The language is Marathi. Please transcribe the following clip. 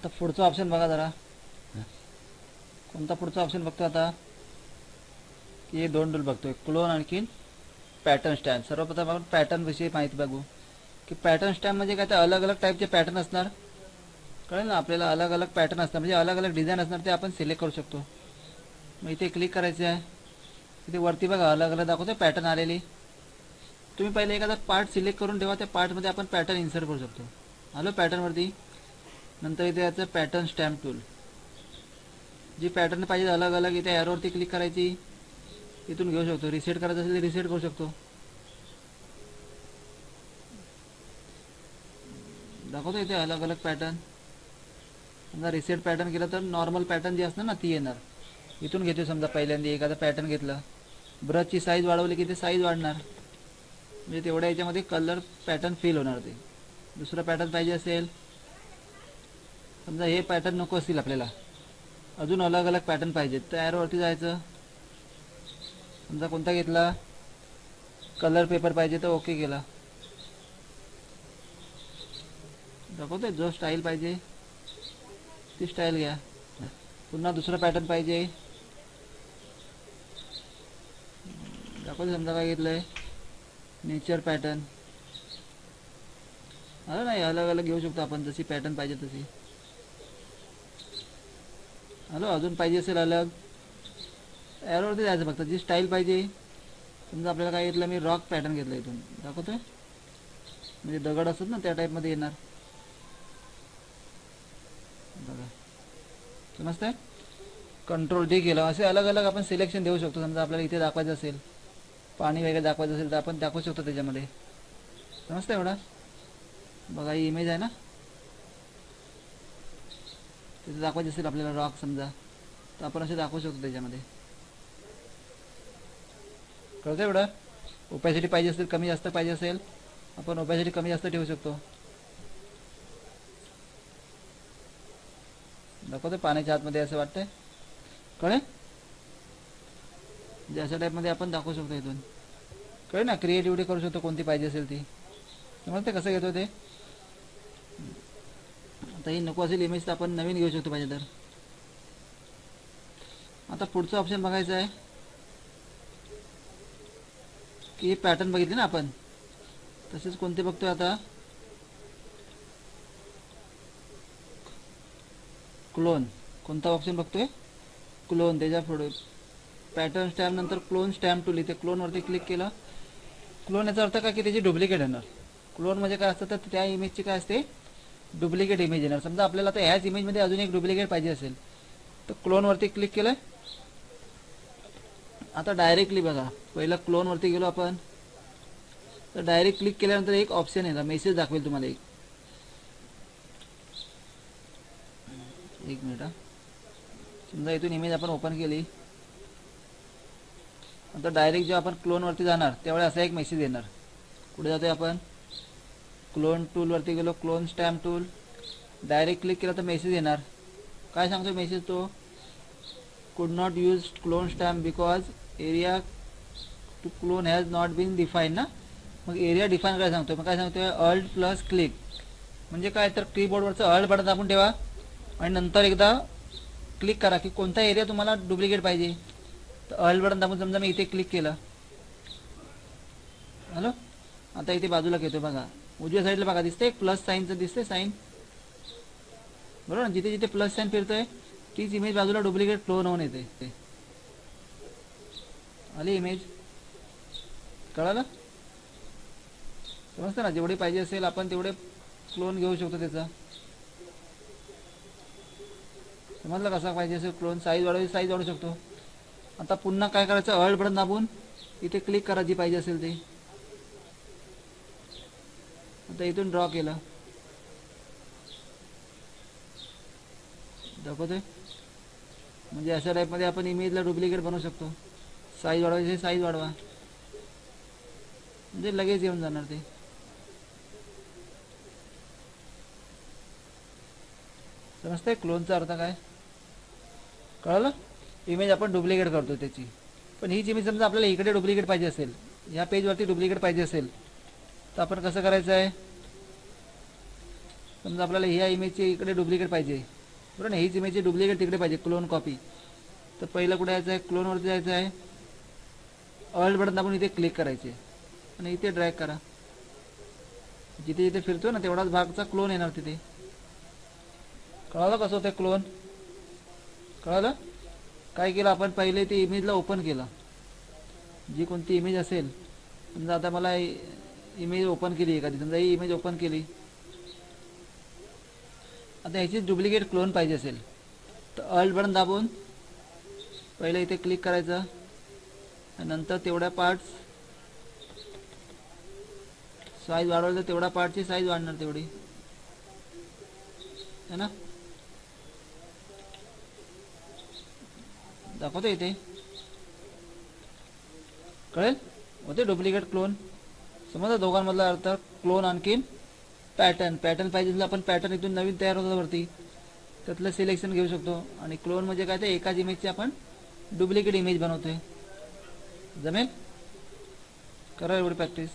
आता पुढचं ऑप्शन बघा जरा. कोणता पुढचा ऑप्शन बघतो आता? की दोन डूल बघतोय. क्लोन आणखीन पॅटर्न स्टॅम्प सर्वप्रथम आपण पॅटर्न विषयी माहिती बघू. की पॅटर्न स्टॅम्प म्हणजे काय? तर अलग अलग टाईपचे पॅटर्न असणार. कळेल ना? आपल्याला अलग अलग पॅटर्न असणार. म्हणजे अलग अलग डिझाईन असणार ते आपण सिलेक्ट करू शकतो. मग इथे क्लिक करायचं आहे. इथे वरती बघा अलग अलग दाखवते पॅटर्न आलेली. तुम्ही पहिले एखादा पार्ट सिलेक्ट करून ठेवा. त्या पार्टमध्ये आपण पॅटर्न इन्सर्ट करू शकतो. आलो पॅटर्नवरती नंतर इथे याचं पॅटर्न स्टॅम्प टूल जी पॅटर्न पाहिजे अलग अलग इथे ॲरोवरती क्लिक करायची. इथून घेऊ शकतो. रिसेट करायचं असेल तर रिसेट करू शकतो. दाखवतो इथे अलग अलग पॅटर्न समजा रिसेट पॅटर्न केलं तर नॉर्मल पॅटर्न जी असणार ना ती येणार. इथून घेतो समजा पहिल्यांदा एखादा पॅटर्न घेतलं. ब्रशची साईज वाढवली की ते साईज वाढणार. म्हणजे तेवढ्या याच्यामध्ये कलर पॅटर्न फिल होणार ते. दुसरं पॅटर्न पाहिजे असेल समजा हे पॅटर्न नको असतील आपल्याला. अजून अलग अलग पॅटर्न पाहिजेत. तर ॲरोवरती जायचं. समजा कोणता घेतला? कलर पेपर पाहिजे तर ओके केला. दाखवतोय जो स्टाईल पाहिजे ती स्टाईल घ्या. पुन्हा दुसरा पॅटर्न पाहिजे. दाखवतो समजा काय घेतलंय? नेचर पॅटर्न अरे नाही अलग अलग घेऊ शकतो आपण. जशी पॅटर्न पाहिजे तशी. हॅलो अजून पाहिजे असेल अलग. ॲरोवरती जायचं फक्त जी स्टाईल पाहिजे. समजा आपल्याला काय घेतलं मी रॉक पॅटर्न घेतलं इथून. दाखवतोय? म्हणजे दगड असतात ना त्या टाईपमध्ये येणार. बघा. समजतंय? कंट्रोल डी केलं. असे अलग अलग आपण सिलेक्शन देऊ शकतो. समजा आपल्याला इथे दाखवायचं असेल पाणी वगैरे दाखवायचं असेल तर आपण दाखवू शकतो त्याच्यामध्ये. समजतं एवढा? बघा ही इमेज आहे ना? तिथे दाखवायचे असेल आपल्याला रॉक समजा. तर आपण असे दाखवू शकतो त्याच्यामध्ये. कळतं एवढं? ओपॅसिटी पाहिजे असेल कमी जास्त पाहिजे असेल आपण ओपॅसिटी कमी जास्त ठेवू शकतो. दाखवतो पाण्याच्या आतमध्ये असं वाटतंय. कळे म्हणजे अशा टाईपमध्ये आपण दाखवू शकतो इथून. कळे ना? क्रिएटिव्हिटी करू शकतो कोणती पाहिजे असेल ती. समजते कसं घेतो ते? आता ही नको असेल इमेज तर आपण नवीन घेऊ शकतो पाहिजे तर. आता पुढचं ऑप्शन बघायचं आहे. की हे पॅटर्न बघितले ना आपण? तसेच कोणते बघतोय आता? क्लोन कोणता ऑप्शन बघतोय? क्लोन त्याच्या पुढे पॅटर्न स्टॅम्प नंतर क्लोन स्टॅम्प टू लिहिते क्लोनवरती क्लिक केलं. क्लोन याचा अर्थ काय? की त्याची डुप्लिकेट येणार क्लोन म्हणजे काय असतं? तर त्या इमेजची काय असते? डुप्लिकेट इमेज येणार. समजा आपल्याला आता ह्याच इमेजमध्ये अजून एक डुप्लिकेट पाहिजे असेल तर क्लोनवरती क्लिक केलं आता डायरेक्टली बघा पहिलं क्लोनवरती गेलो आपण. तर डायरेक्ट क्लिक केल्यानंतर एक ऑप्शन येणार. मेसेज दाखवेल तुम्हाला एक. एक मिनिट हा. समजा इथून इमेज आपण ओपन केली. आता डायरेक्ट जेव्हा आपण क्लोनवरती जाणार त्यावेळी असा एक मेसेज येणार. कुठे जातोय आपण. क्लोन टूलवरती गेलो clone stamp tool direct click केलं तर मेसेज येणार. काय सांगतो मेसेज तो? Could not use clone stamp because area to clone has not been define ना? मग एरिया डिफाईन करायला सांगतो मग काय सांगतोय? अल्ट प्लस क्लिक म्हणजे काय? तर कीबोर्डवरचं अल्ट बटन दाबून ठेवा. आणि नंतर एकदा क्लिक करा की कोणता एरिया तुम्हाला डुप्लिकेट पाहिजे. तर अल्ट बटन दाबून समजा मी इथे क्लिक केलं. हॅलो आता इथे बाजूला घेतो बघा. उजव्या साईडला बघा दिसतंय? प्लस साईनचं दिसतंय साईन बरोबर? ना जिथे जिथे प्लस साईन फिरतोय तीच इमेज बाजूला डुप्लिकेट क्लोन होऊन येते. ते आली इमेज कळालं? समजतं ना? जेवढे पाहिजे असेल आपण तेवढे क्लोन घेऊ शकतो त्याचा. समजलं कसा पाहिजे असेल क्लोन साईज वाढवायची साईज वाढू शकतो. आता पुन्हा काय करायचं? अल्ट पडत दाबून इथे क्लिक करा जी पाहिजे असेल ते. आता इथून ड्रॉ केलं. दाखवतोय? म्हणजे अशा टाईपमध्ये आपण इमेजला डुप्लिकेट बनवू शकतो. साईज वाढवायची साईज वाढवा. म्हणजे लगेच येऊन जाणार ते. समजतंय? क्लोनचा अर्थ काय? कळलं? इमेज आपण डुप्लिकेट करतो त्याची. पण हीच इमेज समजा आपल्याला इकडे डुप्लिकेट पाहिजे असेल ह्या पेजवरती डुप्लिकेट पाहिजे असेल तर आपण कसं करायचं आहे? समजा आपल्याला ह्या इमेजची इकडे डुप्लिकेट पाहिजे. बरोबर ना? हीच इमेजची डुप्लिकेट तिकडे पाहिजे क्लोन कॉपी तर पहिलं कुठे यायचं आहे? क्लोनवरती जायचं आहे. ऑल्ट बटन आपण इथे क्लिक करायचे. आणि इथे ड्रॅग करा. जिथे जिथे फिरतो ना तेवढाच भागचा क्लोन येणार तिथे. कळालं कसं होतं क्लोन कळालं? काय केलं आपण? पहिले ते इमेजला ओपन केलं. जी कोणती इमेज असेल. समजा आता मला इमेज ओपन केली एखादी. समजा ही इमेज ओपन केली. आता ह्याची डुप्लिकेट क्लोन पाहिजे असेल. तर अल्ट बटन दाबून पहिले इथे क्लिक करायचं. आणि नंतर तेवढ्या पार्ट्स साईज वाढवलं तर तेवढ्या पार्टची साईज वाढणार तेवढी. है ना? दाखवतो इथे. कळेल? होते डुप्लिकेट क्लोन समजा दोघांमधला अर्थ क्लोन आणखीन पॅटर्न पॅटर्न पाहिजे असेल आपण पॅटर्न इथून नवीन तयार होतात वरती. त्यातलं सिलेक्शन घेऊ शकतो. आणि क्लोन म्हणजे काय? ते एकाच इमेजची आपण डुप्लिकेट इमेज बनवतोय. जमेल? करा एवढी प्रॅक्टिस